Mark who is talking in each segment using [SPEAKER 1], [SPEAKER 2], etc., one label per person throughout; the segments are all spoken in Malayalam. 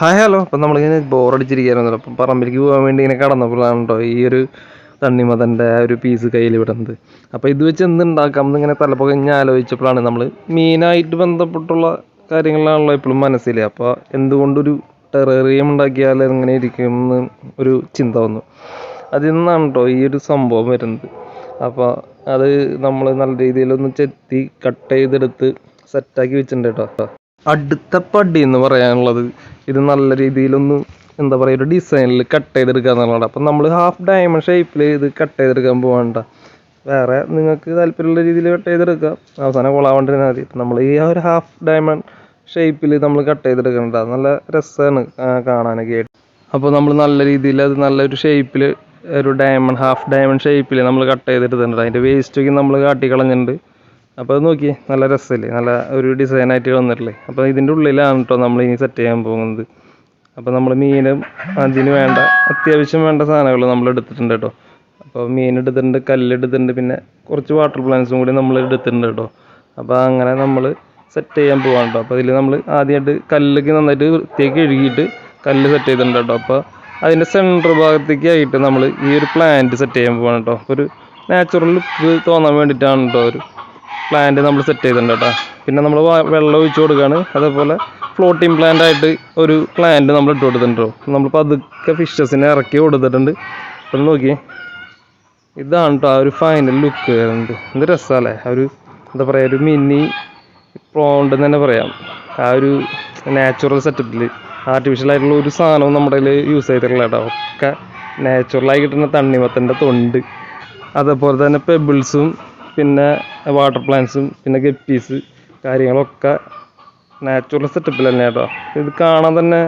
[SPEAKER 1] ഹായ് ഹലോ അപ്പം നമ്മളിങ്ങനെ ബോറടിച്ചിരിക്കുകയായിരുന്നല്ലോ അപ്പം പറമ്പിലേക്ക് പോകാൻ വേണ്ടി ഇങ്ങനെ കടന്നപ്പോഴാണ് കേട്ടോ ഈ ഒരു തണ്ണിമതന്റെ ഒരു പീസ് കയ്യിൽ വിടുന്നത്. അപ്പോൾ ഇത് വെച്ച് എന്തുണ്ടാക്കാം എന്നിങ്ങനെ തലപ്പൊക്കെ ഇങ്ങനെ ആലോചിച്ചപ്പോഴാണ് നമ്മൾ മീനായിട്ട് ബന്ധപ്പെട്ടുള്ള കാര്യങ്ങളാണല്ലോ എപ്പോഴും മനസ്സിൽ അപ്പോൾ എന്തുകൊണ്ടൊരു ടെററിയം ഉണ്ടാക്കിയാൽ എങ്ങനെ ഇരിക്കും എന്ന് ഒരു ചിന്ത വന്നു. അതിൽ നിന്നാണ് കേട്ടോ ഈ ഒരു സംഭവം വരുന്നത്. അപ്പോൾ അത് നമ്മൾ നല്ല രീതിയിലൊന്ന് ചെത്തി കട്ട് ചെയ്തെടുത്ത് സെറ്റാക്കി വെച്ചിട്ടുണ്ട് കേട്ടോ. അടുത്ത പടി എന്ന് പറയാനുള്ളത് ഇത് നല്ല രീതിയിലൊന്ന് എന്താ പറയുക ഒരു ഡിസൈനിൽ കട്ട് ചെയ്തെടുക്കുക എന്നുള്ളതാണ്. അപ്പം നമ്മൾ ഹാഫ് ഡയമണ്ട് ഷേപ്പിൽ ഇത് കട്ട് ചെയ്തെടുക്കാൻ പോകണ്ട വേറെ നിങ്ങൾക്ക് താല്പര്യമുള്ള രീതിയിൽ കട്ട് ചെയ്തെടുക്കാം. അവസാനം കൊളാവേണ്ടിരുന്നാൽ മതി നമ്മൾ ഈ ഒരു ഹാഫ് ഡയമണ്ട് ഷേപ്പിൽ നമ്മൾ കട്ട് ചെയ്തെടുക്കണ്ട. നല്ല രസമാണ് കാണാനൊക്കെ ആയിട്ട്. അപ്പോൾ നമ്മൾ നല്ല രീതിയിൽ അത് നല്ലൊരു ഷേപ്പിൽ ഒരു ഡയമണ്ട് ഹാഫ് ഡയമണ്ട് ഷേപ്പിൽ നമ്മൾ കട്ട് ചെയ്തെടുത്തിട്ടുണ്ട്. അതിന്റെ വേസ്റ്റൊക്കെ നമ്മൾ കാട്ടി കളഞ്ഞിട്ടുണ്ട് അപ്പോൾ അത് നോക്കി നല്ല രസമല്ലേ നല്ല ഒരു ഡിസൈനായിട്ട് വന്നിട്ടില്ലേ? അപ്പോൾ ഇതിന്റെ ഉള്ളിലാണ് കേട്ടോ നമ്മൾ ഇനി സെറ്റ് ചെയ്യാൻ പോകുന്നത്. അപ്പോൾ നമ്മൾ മീനും അതിന് വേണ്ട അത്യാവശ്യം വേണ്ട സാധനങ്ങൾ നമ്മൾ എടുത്തിട്ടുണ്ട് കേട്ടോ അപ്പോൾ മീൻ എടുത്തിട്ടുണ്ട് കല്ല് എടുത്തിട്ടുണ്ട് പിന്നെ കുറച്ച് വാട്ടർ പ്ലാന്റ്സും കൂടി നമ്മൾ എടുത്തിട്ടുണ്ട് കേട്ടോ അപ്പോൾ അങ്ങനെ നമ്മൾ സെറ്റ് ചെയ്യാൻ പോവാണ് കേട്ടോ അപ്പോൾ ഇതിൽ നമ്മൾ ആദ്യമായിട്ട് കല്ലൊക്കെ നന്നായിട്ട് വൃത്തിയാക്കി കഴുകിയിട്ട് കല്ല് സെറ്റ് ചെയ്തിട്ടുണ്ട് കേട്ടോ അപ്പോൾ അതിന്റെ സെന്റർ ഭാഗത്തേക്കായിട്ട് നമ്മൾ ഈ ഒരു പ്ലാന്റ് സെറ്റ് ചെയ്യാൻ പോവാണ് കേട്ടോ ഒരു നാച്ചുറൽ ലുക്ക് തോന്നാൻ വേണ്ടിയിട്ടാണ് കേട്ടോ ഒരു പ്ലാന്റ് നമ്മൾ സെറ്റ് ചെയ്തിട്ടുണ്ട് കേട്ടോ. പിന്നെ നമ്മൾ വെള്ളം ഒഴിച്ചു കൊടുക്കുകയാണ് അതേപോലെ ഫ്ലോട്ടിംഗ് പ്ലാന്റ് ആയിട്ട് ഒരു പ്ലാന്റ് നമ്മൾ ഇട്ട് കൊടുത്തിട്ടുണ്ടോ നമ്മൾ പതുക്കെ ഫിഷസിനെ ഇറക്കി കൊടുത്തിട്ടുണ്ട്. അപ്പം നോക്കി ഇതാണ് കേട്ടോ ആ ഒരു ഫൈനൽ ലുക്ക് വരുന്നത്. എന്ത് രസമല്ലേ ആ ഒരു എന്താ പറയുക ഒരു മിനി പ്രോണ്ട് എന്ന് തന്നെ പറയാം. ആ ഒരു നാച്ചുറൽ സെറ്റപ്പിൽ ആർട്ടിഫിഷ്യൽ ആയിട്ടുള്ള ഒരു സാധനവും നമ്മുടെ കയ്യിൽ യൂസ് ചെയ്തിട്ടില്ല കേട്ടോ ഒക്കെ നാച്ചുറലായി കിട്ടുന്ന തണ്ണിമത്തന്റെ തൊണ്ട്. അതേപോലെ തന്നെ പെബിൾസും പിന്നെ വാട്ടർ പ്ലാന്റ്സും പിന്നെ ഗപ്പീസ് കാര്യങ്ങളൊക്കെ നാച്ചുറൽ സെറ്റപ്പിൽ തന്നെ കേട്ടോ. ഇത് കാണാൻ തന്നെ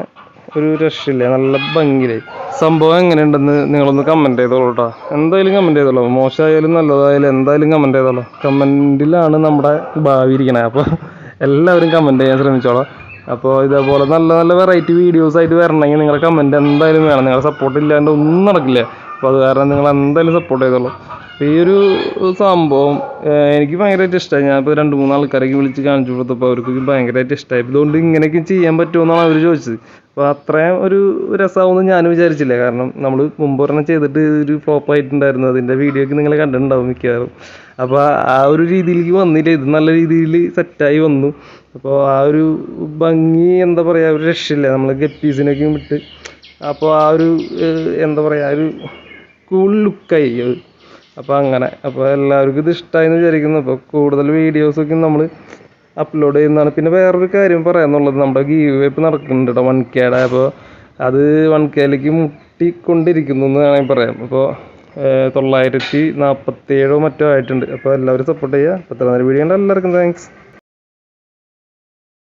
[SPEAKER 1] ഒരു രക്ഷയില്ല നല്ല ഭംഗിയില്ലേ? സംഭവം എങ്ങനെയുണ്ടെന്ന് നിങ്ങളൊന്ന് കമന്റ് ചെയ്തോളൂ കേട്ടോ. എന്തായാലും കമന്റ് ചെയ്തോളൂ. മോശമായാലും നല്ലതായാലും എന്തായാലും കമന്റ് ചെയ്തോളൂ. കമന്റിലാണ് നമ്മുടെ ഭാവി ഇരിക്കണേ. അപ്പോൾ എല്ലാവരും കമന്റ് ചെയ്യാൻ ശ്രമിച്ചോളാം. അപ്പോൾ ഇതേപോലെ നല്ല നല്ല വെറൈറ്റി വീഡിയോസ് ആയിട്ട് വരണമെങ്കിൽ നിങ്ങളുടെ കമന്റ് എന്തായാലും വേണം. നിങ്ങളുടെ സപ്പോർട്ട് ഇല്ലാണ്ട് ഒന്നും നടക്കില്ല. അപ്പോൾ അത് കാരണം നിങ്ങൾ എന്തായാലും സപ്പോർട്ട് ചെയ്തോളൂ. ഈ ഒരു സംഭവം എനിക്ക് ഭയങ്കരമായിട്ട് ഇഷ്ടമായി ഞാനിപ്പോൾ രണ്ട് മൂന്ന് ആൾക്കാരേക്ക് വിളിച്ച് കാണിച്ചു കൊടുത്തപ്പോൾ അവർക്ക് ഭയങ്കരമായിട്ട് ഇഷ്ടമായി ഇതുകൊണ്ട് ഇങ്ങനെയൊക്കെ ചെയ്യാൻ പറ്റുമെന്നാണ് അവർ ചോദിച്ചത്. അപ്പോൾ അത്രയും ഒരു രസമാവുമെന്ന് ഞാൻ വിചാരിച്ചില്ല. കാരണം നമ്മൾ മുമ്പ് ഒരെണ്ണം ചെയ്തിട്ട് ഒരു ഫ്ലോപ്പ് ആയിട്ടുണ്ടായിരുന്നു. അതിന്റെ വീഡിയോ ഒക്കെ നിങ്ങൾ കണ്ടിട്ടുണ്ടാവും മിക്കവാറും. അപ്പോൾ ആ ഒരു രീതിയിലേക്ക് വന്നില്ല. ഇത് നല്ല രീതിയിൽ സെറ്റായി വന്നു. അപ്പോൾ ആ ഒരു ഭംഗി എന്താ പറയുക ഒരു രക്ഷയില്ല. നമ്മൾ ഗപ്പീസിനൊക്കെ വിട്ട്. അപ്പോൾ ആ ഒരു എന്താ പറയുക ആ ഒരു കൂൾ ലുക്കായി അത് അപ്പോൾ അങ്ങനെ. അപ്പോൾ എല്ലാവർക്കും ഇത് ഇഷ്ടായി എന്ന് വിചാരിക്കുന്നു. അപ്പോൾ കൂടുതൽ വീഡിയോസൊക്കെ നമ്മൾ അപ്ലോഡ് ചെയ്യുന്നതാണ്. പിന്നെ വേറൊരു കാര്യം പറയാന്നുള്ളത് നമ്മുടെ ഗീവ് ഇപ്പം നടക്കുന്നുണ്ട് കേട്ടോ വൺ കെയുടെ അപ്പോൾ അത് വൺ കെയിലേക്ക് മുട്ടിക്കൊണ്ടിരിക്കുന്നു എന്ന് വേണമെങ്കിൽ പറയാം. അപ്പോൾ തൊള്ളായിരത്തി നാൽപ്പത്തേഴോ മറ്റോ ആയിട്ടുണ്ട്. അപ്പോൾ എല്ലാവരും സപ്പോർട്ട് ചെയ്യുക അപ്പോൾ ഇത്ര നേരം വീഡിയോ എല്ലാവർക്കും താങ്ക്സ്